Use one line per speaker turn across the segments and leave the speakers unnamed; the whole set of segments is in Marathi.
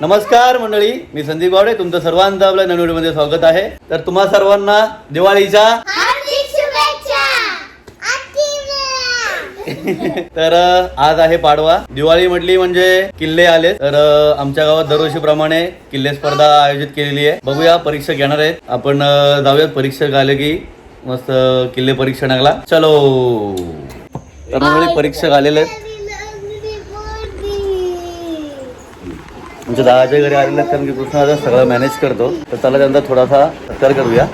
नमस्कार मंडळी मी संदीप गावडे तुमचं सर्वांचं आपल्या नवीन मध्ये स्वागत आहे. तर तुम्हा सर्वांना दिवाळीच्या. तर आज आहे पाडवा. दिवाळी म्हटली म्हणजे किल्ले आले तर आमच्या गावात दरवर्षीप्रमाणे किल्ले स्पर्धा आयोजित केलेली आहे. बघूया परीक्षक येणार आहेत. आपण जाऊयात. परीक्षक आले की मस्त किल्ले परीक्षणाला. चलो! तर मंडळी परीक्षक आलेले आहेत. आमच्या दादाच्या घरी आलेले कारण की कृष्ण दादा सगळं मॅनेज करतो. तर त्याला त्यांचा थोडासा सत्कार करूया.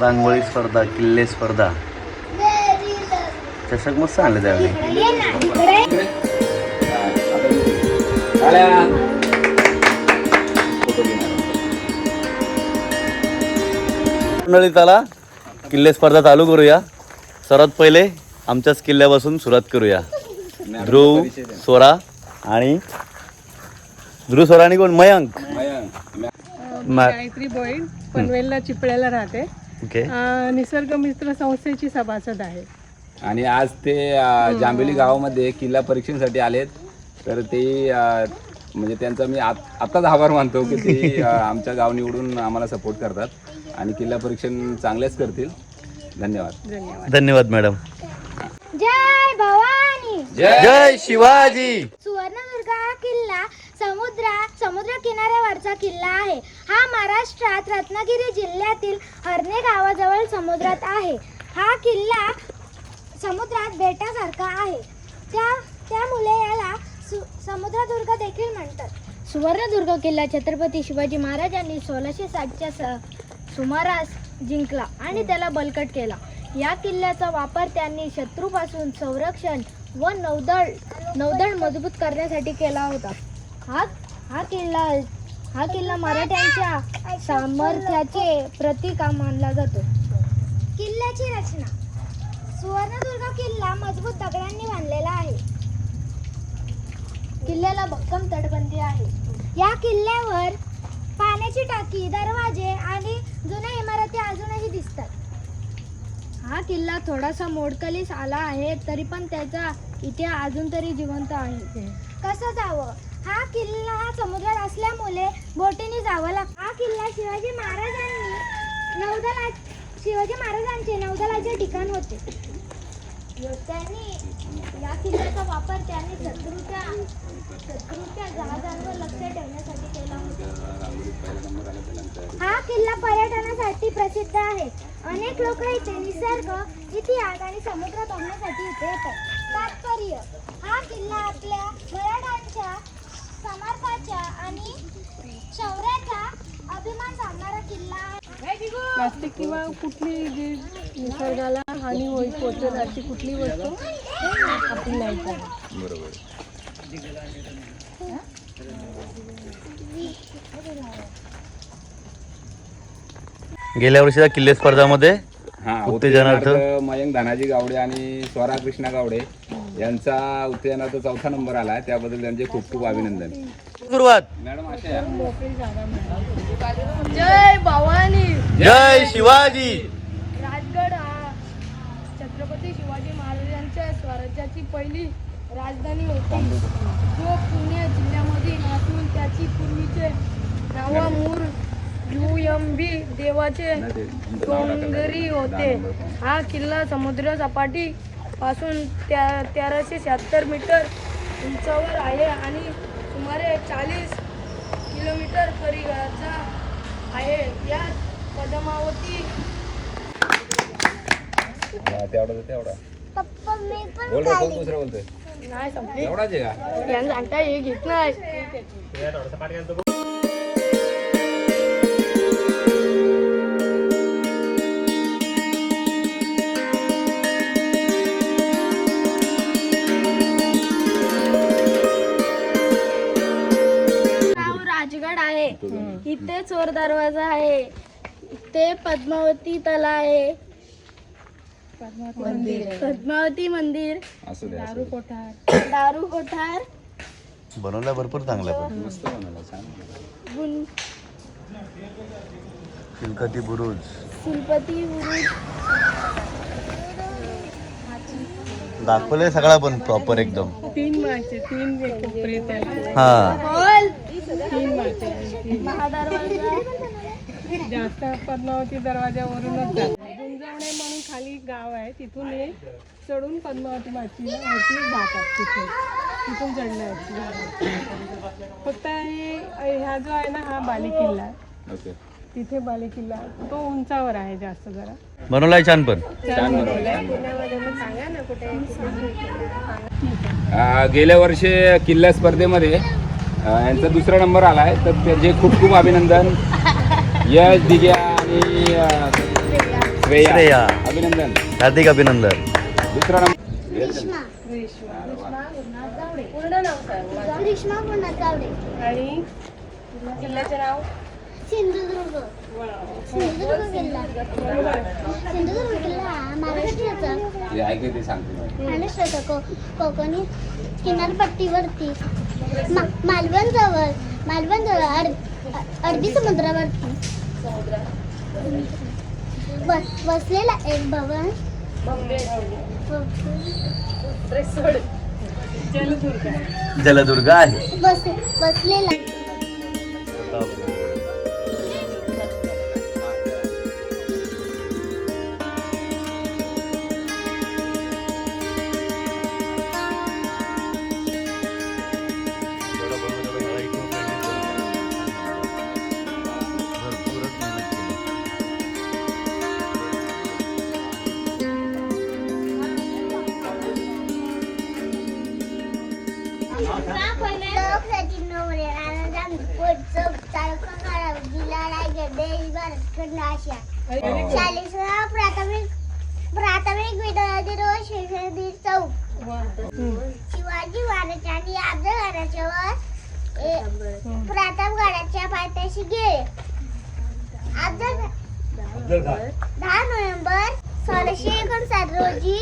रांगोळी स्पर्धा किल्ले स्पर्धा. चषक मस्त आणले त्यावेळी.
ये
किल्ले स्पर्धा चालू करूया. सर्वात पहिले आमच्याच किल्ल्यापासून सुरुवात करूया. ध्रुव स्वरा आणि ध्रुव स्वरा आणि कोण मयंक
गायत्री बोईड पनवेलला चिपळ्याला राहते.
ओके.
निसर्ग मित्र संस्थेची सभासद आहे.
आणि आज ते अ, जांभेली गावामध्ये किल्ला परीक्षेसाठी आलेत. तर ते म्हणजे त्यांचा मी आत- आत्ताच आभार मानतो की ते आमच्या गाव निवडून आम्हाला सपोर्ट करतात. आणि किल्ला परीक्षण चांगलेच करतील. धन्यवाद.
धन्यवाद.
धन्यवाद मॅडम.
जय भवानी.
जय शिवाजी.
सुवर्णदुर्ग हा किल्ला समुद्रा समुद्र किनाऱ्यावरचा किल्ला आहे. हा महाराष्ट्रात रत्नागिरी जिल्ह्यातील हरणे गावाजवळ समुद्रात आहे. हा किल्ला समुद्रात बेटासारखा आहे. त्या त्यामुळे याला सु समुद्रदुर्ग देखील म्हणतात. सुवर्णदुर्ग किल्ला छत्रपती शिवाजी महाराजांनी सोळाशे साठच्या स सुमारास जिंकला आणि त्याला बलकट केला. या किल्ल्याचा वापर त्यांनी शत्रूपासून संरक्षण व नौदळ नौदळ मजबूत करण्यासाठी केला होता. हा हा किल्ला हा किल्ला मराठ्यांच्या सामर्थ्याचे प्रतीक मानला जातो. किल्ल्याची रचना. सुवर्णदुर्ग किल्ला मजबूत दगडांनी बांधलेला आहे. किल्ल्याला भक्कम तटबंदी आहे. या किल्ल्यावर पाण्याची टाकी दरवाजे आणि जुन्या इमारती अजूनही दिसतात. हा किल्ला थोडासा मोडकलीस आला आहे तरी पण त्याचा इतिहास अजून तरी जिवंत आहे. कसं जावं? हा किल्ला हा समुद्रात असल्यामुळे बोटीने जावं लागतं हा किल्ला शिवाजी महाराजांनी नौदला शिवाजी महाराजांचे नौदलाचे ठिकाण होते. त्यांनी या किल्ल्याचा वापर त्याने शत्रूच्या शत्रूच्या जहाजांवर लक्ष ठेवण्यासाठी केला होता. हा किल्ला पर्यटनासाठी प्रसिद्ध आहे. अनेक लोक इथे निसर्ग इतिहास आणि समुद्र पाहण्यासाठी इथे येतात. तात्पर्य हा किल्ला आपल्या मराठ्यांच्या समर्थाच्या आणि शौर्याचा अभिमान सांगणारा किल्ला आहे.
प्लास्टिक किंवा कुठली जी निसर्गाला हानी होईल पोचेल अशी कुठली वस्तू?
बरोबर.
गेल्या वर्षीच्या किल्ले स्पर्धामध्ये
हा
उत्तेजनार्थ?
मयंक धनाजी गावडे आणि स्वरा कृष्णा गावडे यांचा उत्तेजनार्थ चौथा नंबर आला त्याबद्दल त्यांचे खूप खूप अभिनंदन.
सुरुवात.
मॅडम अशा.
जय भवानी.
जय शिवाजी
राजगड हा छत्रपती शिवाजी महाराजांच्या स्वराज्याची पहिली राजधानी होती. जो पुणे जिल्ह्यामधील असून त्याची पूर्वीचे नाव मूर युएमबी देवाचे डोंगरी होते. हा किल्ला समुद्र सपाटी पासून त्या तेराशे शहात्तर मीटर उंचावर आहे आणि सुमारे चाळीस किलोमीटर परिघाचा आहे. या पद्मावती
तेवढा तेवढा.
पप्पा मी पण
बोल रे, कोण दुसरं बोलतोय.
नाही संपली.
एवढाच आहे का?
यांना सांगता हे घेत नाही
नाव राजगड आहे. इथे चोर दरवाजा आहे. इथे पद्मावती तला आहे. पद्मावती मंदिर
असू दे असू दे.
दारू कोठार.
बनवला भरपूर चांगला पण.
मस्त बनवलं छान
बुरुज.
फुलपती बुरुज.
दाखवलंय सगळा पण प्रॉपर एकदम.
तीन माचे तीन कोपरे त्याला
हा.
तीन. जास्त पद्मावती दरवाजावरूनच जात. खाली गाव आहे तिथून हे चढून पद्मावती माची वरती जातात तिथे. तिथून चढण्याची फक्त हे ह्या जो आहे ना हा बालेकिल्ला आहे.
ओके.
तिथे बालेकिल्ला तो उंचावर आहे जास्त जरा.
बनवलाय छान पण.
छान बनवलं अं, गेल्या वर्षी किल्ला स्पर्धेमध्ये अं, यांचा दुसरा नंबर आला आहे. तर त्याचे खूप खूप अभिनंदन. यश दिग्या आणि अं, श्रेया. अभिनंदन
हार्दिक अभिनंदन
दुसरा नंबर
पूर्ण नाव सांग
ग्रीष्मा गुणा चावडे
आणि किल्ल्याचे नाव?
सिंधुदुर्ग सिंधुदुर्ग किल्ला सिंधुदुर्ग किल्ला हा महाराष्ट्राचा
हे ऐकते ते सांगते
महाराष्ट्राचा को कोकणी किनारपट्टीवरती मा मालवण जवळ मालवण जवळ अर अरबी समुद्रावरती व- वसलेला एक भवन
जलदुर्ग.
जलदुर्ग आहे.
बस बसलेला. चाळीसवा प्राथमिक प्राथमिक विद्यालयातील शिक्षण दिन चौक शिवाजी महाराजांनी आपल्या घराच्या वर ए- प्रतापगडाच्या पायथ्याशी गेले दहा नोव्हेंबर सोळाशे एकोणसाठ रोजी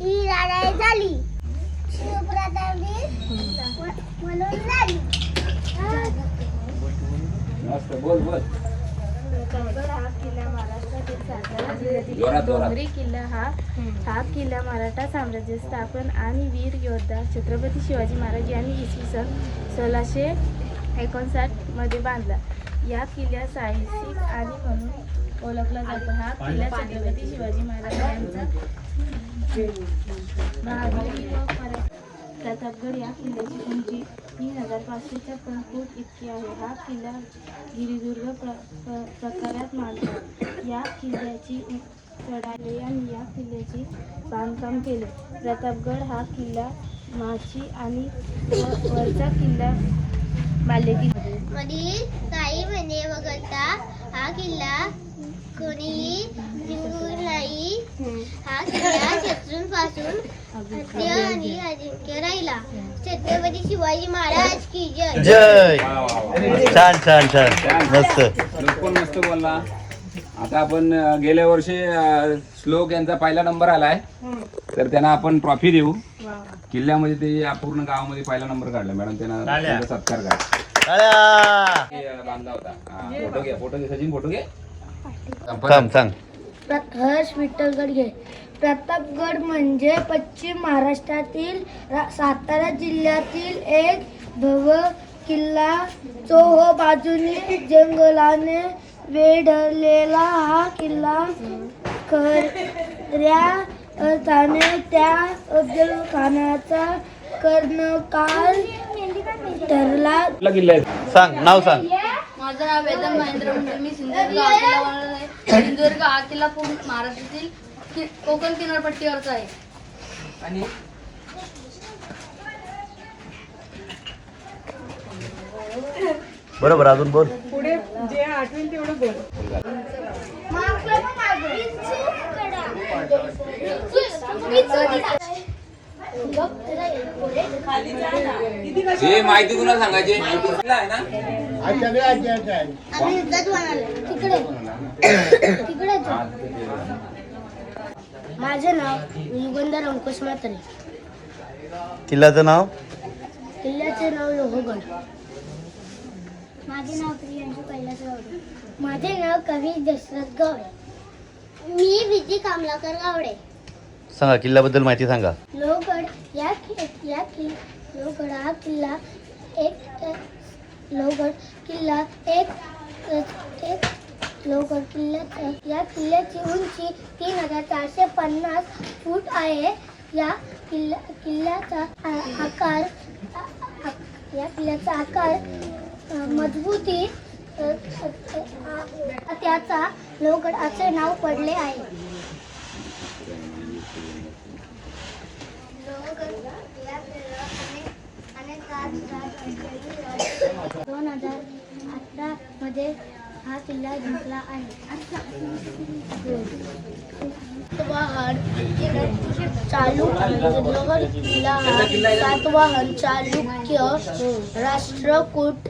ही लढाई झाली.
डोंगरी किल्ला हा हा किल्ला मराठा साम्राज्य स्थापन आणि वीर योद्धा छत्रपती शिवाजी महाराज यांनी इसवी सन सोळाशे एकोणसाठमध्ये बांधला. या किल्ला साहसिक आणि म्हणून ओळखला जातो. हा किल्ला छत्रपती शिवाजी महाराज यांचा प्रतापगड या किल्ल्याची उंची तीन हजार पाचशे छप्पन फूट इतकी आहे हा किल्ला गिरिदुर्ग प्र प्र- प्रकारात मानतात या किल्ल्याची चढाले आणि या किल्ल्याचे बांधकाम केले प्रतापगड हा किल्ला माची आणि वरचा किल्ला बालेकिल्ला
वडील काही वगळता हा किल्ला कोणीही जिंकू नाही. हा किल्ला शत्रूंपासून हत्या आणि अजिंक्य राहिला छत्रपती शिवाजी महाराज की जय.
जय. छान छान छान. मस्त.
पण मस्त बोलला. आता आपण गेल्या वर्षी अं, श्लोक यांचा पहिला नंबर आलाय. तर त्यांना आपण ट्रॉफी देऊ. किल्ल्यामध्ये ते या पूर्ण गावामध्ये पहिला नंबर काढला. मॅडम त्यांना त्यांचा सत्कार करा.
टाळ्या!
ते, अं, बांधला होता. हा, फोटो घे फोटो घे सचिन फोटो घे.
थांब सांग
हर्ष विठ्ठलगड घे. प्रतापगड म्हणजे पश्चिम महाराष्ट्रातील रा- सातारा जिल्ह्यातील एक भव किल्ला. चोहो बाजूने जंगलाने वेढलेला हा किल्ला. खऱ्या अर्थाने त्या अफजल खानाचा कर्णकाल ठरला.
किल्ला
सांग नाव सांग.
माझं नाव वेदन महेंद्र मुंडे मी सिंधुदुर्ग हा आहे. सिंधुदुर्ग पूर्ण महाराष्ट्रातील कि- कोकण किनारपट्टीवरचा आहे.
बरोबर अजून बोल.
पुढे जे आठवेल तेवढं बोल.
हे माहिती कुणाला सांगायची? किल्ला आहे ना?
आम्ही युद्धात म्हणाले तिकडे. तिकडे जा. माझे नाव युगंधर अंकुश म्हात्रे.
किल्ल्याचं नाव?
किल्ल्याचे नाव लोहगड. माझे नाव प्रियांशू कैलास गावडे. माझे नाव कवी दशरथ गावडे. मी विजी कामलाकर गावडे.
सांगा किल्ल्याबद्दल माहिती सांगा.
लोहगड
या कि या कि लोहगड हा किल्ला एक एक- लोहगड किल्ला एक एक लोहगड किल्ल्याचा या किल्ल्याची उंची तीन हजार चारशे पन्नास फूट आहे. या किल्ला किल्ल्याचा आ- आकार आ- आ- या किल्ल्याचा आकार मजबूती अ, अ, त्याचा लोहगड असे नाव पडले आहे. दोन हजार अठरा मध्ये हा किल्ला जिंकला आहे. सातवाहन किल्ला सातवाहन चालुक्य राष्ट्रकूट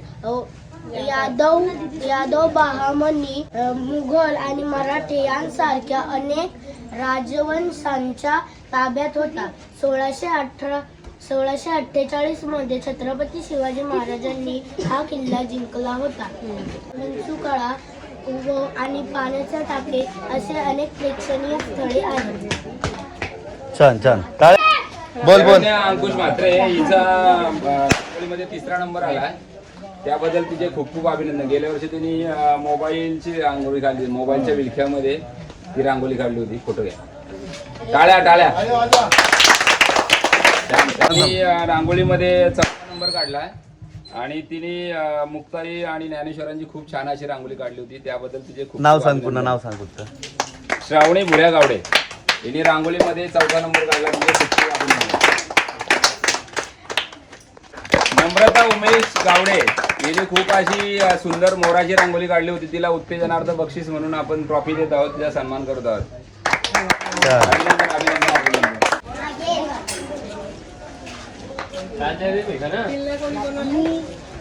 यादव यादव बहामनी मुघल आणि मराठे यांसारख्या अनेक राजवंशांच्या ताब्यात होता. सोळाशे अठरा सोळाशे अठ्ठेचाळीसमध्ये छत्रपती शिवाजी महाराजांनी हा किल्ला जिंकला होता. विंचुकळा व आणि पाण्याचे टाके असे अनेक प्रेक्षणीय स्थळे आहेत.
छान छान. टाळ बोल बोल.
अंकुश म्हात्रे हिचा मध्ये तिसरा नंबर आला त्याबद्दल तिचे खूप खूप अभिनंदन. गेल्या वर्षी तिने मोबाईलची रांगोळी काढली मोबाईलच्या विलख्यामध्ये ती रांगोळी काढली होती फोटो घ्या. टाळ्या टाळ्या. त्यांनी रांगोळीमध्ये चौथा नंबर काढला आणि तिने मुक्ताई आणि ज्ञानेश्वरांची खूप छान अशी रांगोळी काढली होती. त्याबद्दल तिचे खूप
नाव सांग. पुन्हा नाव सांग फक्त.
श्रावणी भुऱ्या गावडे हिने रांगोळीमध्ये चौथा नंबर काढला म्हणजे नम्रता उमेश गावडे. हिने खूप अशी सुंदर मोराची रांगोळी काढली होती तिला उत्तेजनार्थ बक्षीस म्हणून आपण ट्रॉफी देत आहोत तिला सन्मान करत आहोत. अभिनंदन अभिनंदन अभिनंदन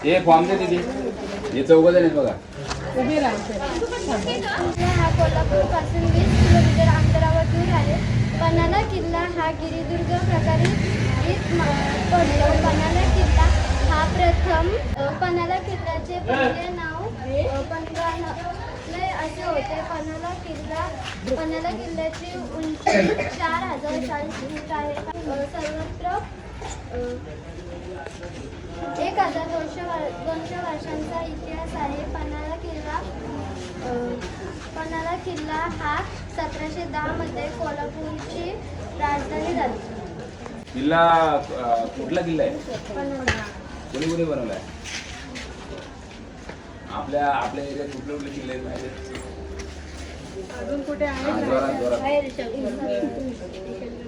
हे फॉर्म दे दिदी हे चौघ जण आहेत बघा.
उभी
किल्ला हा वीस किलोमीटर अंतरावर दूर आहे पन्हाळा किल्ला हा गिरिदुर्ग प्रकारे पडतो पन्हाळा किल्ला हा प्रथम पन्हाळा किल्ल्याचे पहिले नाव अ, पंधरालय असे होते. पन्हाळा किल्ला पन्हाळा किल्ल्याची उंची चार हजार चाळीस फूट आहे. सर्वत्र एक हजार दोनशे दोनशे वर्षांचा इतिहास आहे. पन्हाळा किल्ला पन्हाळा किल्ला हा सतराशे दहामध्ये कोल्हापूरची राजधानी झाली.
किल्ला कुठला किल्ला आहे? कोणी कोणी बनवलाय आपल्या आपल्या एरियात कुठले कुठले किल्ले आहेत? आहेत?
अजून कुठे आहे
जोरात जोरात.
बाहेर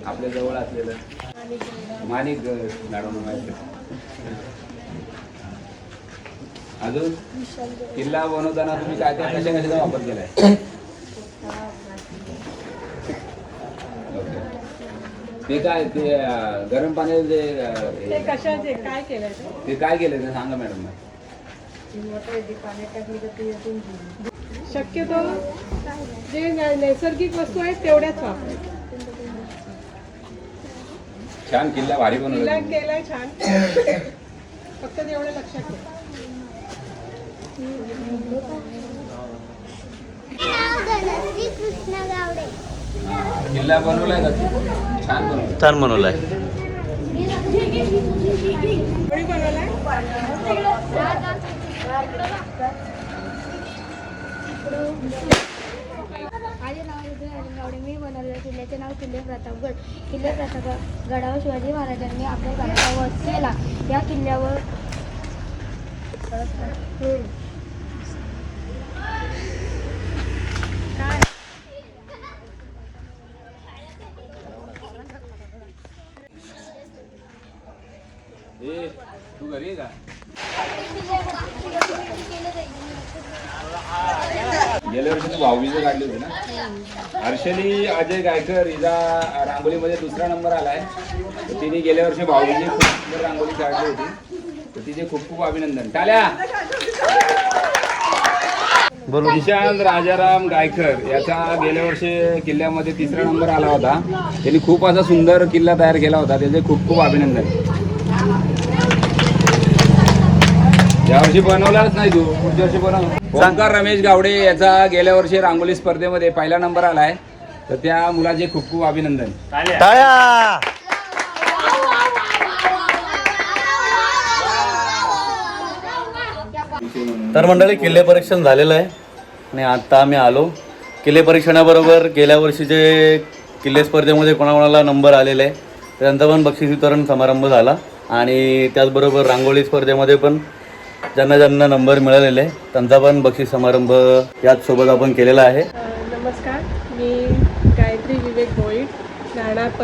आपल्या जवळ असलेलं. माणिक मॅडम अजून? किल्ला बनवताना तुम्ही काय काय कशा कशाचा वापर केलाय. ते काय ते गरम अं,
ते काय केलंय ते?
ते काय केलं ते सांगा मॅडम.
शक्यतो जे नैसर्गिक वस्तू आहेत तेवढ्याच वापरायच्या
छान किल्ला भारी बनवला
केलाय छान. फक्त तेवढं लक्षात ठेव.
किल्ला बनवलाय का? छान बनवला
छान बनवलाय.
बनवलाय?
माझे नाव युद्ध गावडे मी बनवलेल्या किल्ल्याचे नाव किल्ले प्रतापगड किल्ले प्रताप गडावर शिवाजी महाराजांनी आपल्या गडावर केला या किल्ल्यावर
ए तू घरी आहे का गेल्या वर्षी तू भाऊबीज काढली होती हर्षली अजय गायकर हिचा रांगोळीमध्ये दुसरा नंबर आलाय. तर तिने गेल्या वर्षी भाऊबीजी खूप सुंदर रांगोळी काढली होती. तर तिचे खूप खूप अभिनंदन. टाल्या!
बोलू
निशांत राजाराम गायकर याचा गेल्या वर्षी किल्ल्यामध्ये तिसरा नंबर आला होता. त्यांनी खूप असा सुंदर किल्ला तयार केला होता. त्याचे खूप खूप अभिनंदन. यावर्षी बनवलाच नाही तू पुढच्या वर्षी बनव. ओंकार रमेश गावडे याचा गेल्या वर्षी रांगोली स्पर्धेमध्ये पहिला नंबर आलाय. तर त्या मुलाचे खूप खूप अभिनंदन.
तर मंडळी किल्ले परीक्षण झालेलं आहे. आणि आत्ता आम्ही आलो. किल्ले परीक्षणाबरोबर गेल्या वर्षीचे किल्ले स्पर्धेमध्ये कोणाकोणाला नंबर आलेले आहे. त्यांचा पण बक्षीस वितरण समारंभ झाला. आणि त्याचबरोबर रांगोळी स्पर्धेमध्ये पण ज्यांना ज्यांना नंबर मिळालेले त्यांचा पण बक्षीस समारंभ याचसोबत आपण केलेला आहे.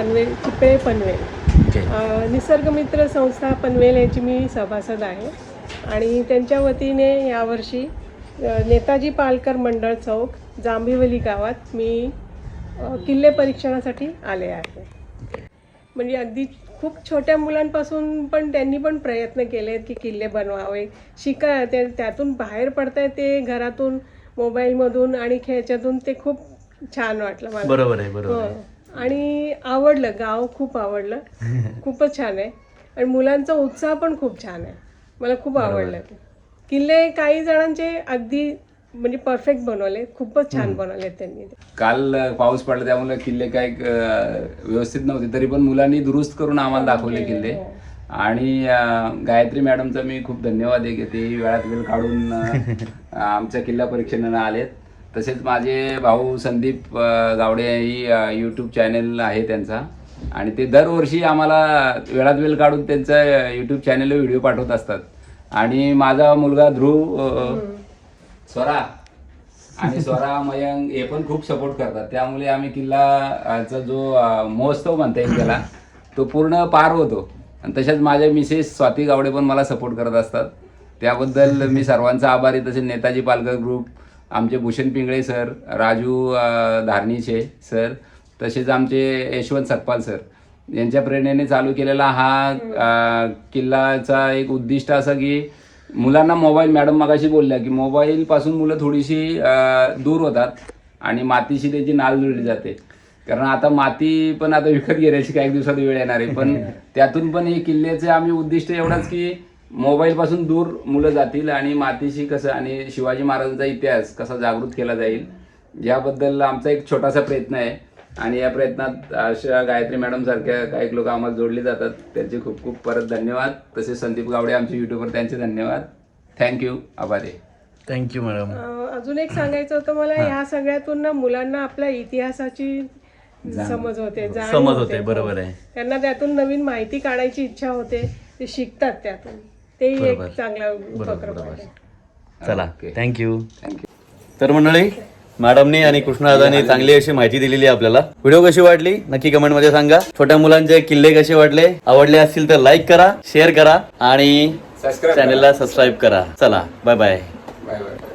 पनवेल चिपळे पनवेल. निसर्गमित्र संस्था पनवेल याची मी सभासद आहे. आणि त्यांच्या वतीने यावर्षी नेताजी पालकर मंडळ चौक जांभिवली गावात मी किल्ले परीक्षणासाठी आले आहे. म्हणजे अगदी खूप छोट्या मुलांपासून पण त्यांनी पण प्रयत्न केलेत की किल्ले बनवावे. शिका ते त्यातून बाहेर पडताय ते घरातून मोबाईलमधून आणि ह्याच्यातून ते खूप छान वाटलं मला.
बरोबर आहे बरोबर
हो. आणि आवडलं गाव खूप आवडलं. खूपच छान आहे. आणि मुलांचा उत्साह पण खूप छान आहे. मला खूप आवडलं ते. किल्ले काही जणांचे अगदी म्हणजे परफेक्ट बनवले. खूपच छान बनवले त्यांनी
काल पाऊस पडला त्यामुळे किल्ले काय व्यवस्थित नव्हते. तरी पण मुलांनी दुरुस्त करून आम्हाला दाखवले किल्ले. आणि अ, गायत्री मॅडमचा मी खूप धन्यवाद आहे. की ते वेळात वेळ काढून आमच्या किल्ला परीक्षणाला आलेत. तसेच माझे भाऊ संदीप गावडे ही यूट्यूब चॅनल आहे त्यांचा. आणि ते दरवर्षी आम्हाला वेळात वेळ काढून त्यांचा यूट्यूब चॅनेलवर व्हिडिओ पाठवत असतात. आणि माझा मुलगा ध्रुव स्वरा आणि स्वरा मयंक हे पण खूप सपोर्ट करतात. त्यामुळे आम्ही किल्लाचा जो महोत्सव म्हणता येईल त्याला तो पूर्ण पार होतो. आणि तशाच माझ्या मिसेस स्वाती गावडे पण मला सपोर्ट करत असतात. त्याबद्दल मी सर्वांचा आभारी तसेच नेताजी पालकर ग्रुप आमचे भूषण पिंगळे सर राजू धारणीचे सर तसेच आमचे यशवंत सतपाल सर. यांच्या प्रेरणेने चालू केलेला हा किल्लाचा एक उद्दिष्ट असं की मुलांना मोबाईल मॅडम मगाशी बोलल्या की मोबाईल पासून मुलं थोडीशी दूर होतात आणि मातीशी त्याची नाळ जुळली जाते. कारण आता माती पण आता विकत घेण्याची काही दिवसात वेळ येणार आहे. पण त्यातून पण हे किल्ल्याचे आम्ही उद्दिष्ट एवढंच की मोबाईल पासून दूर मुलं जातील आणि मातीशी कसं आणि शिवाजी महाराजांचा इतिहास कसा जागृत केला जाईल याबद्दल आमचा एक छोटासा प्रयत्न आहे. आणि या प्रयत्नात अशा गायत्री मॅडम सारख्या काही लोक आम्हाला जोडले जातात. त्यांचे खूप खूप परत धन्यवाद. तसेच संदीप गावडे आमचे युट्यूबर त्यांचे धन्यवाद. थँक्यू आभारी
थँक्यू मॅडम
अजून एक सांगायचं होतं मला ह्या सगळ्यातून ना मुलांना आपल्या इतिहासाची समज होते
समज होते बरोबर आहे.
त्यांना त्यातून नवीन माहिती काढायची इच्छा होते ते शिकतात त्यातून. तेही एक चांगला उपक्रम आहे.
चला. थँक्यू
थँक्यू
तर मंडळी मॅडमनी आणि कृष्णदादांनी चांगली अशी माहिती दिलेली आहे आपल्याला. व्हिडिओ कशी वाटली? नक्की कमेंटमध्ये सांगा. छोट्या मुलांचे किल्ले कसे वाटले? आवडले असतील तर लाईक करा शेअर करा आणि
सबस्क्राईब
चॅनलला सबस्क्राईब करा. चला बाय बाय
बाय बाय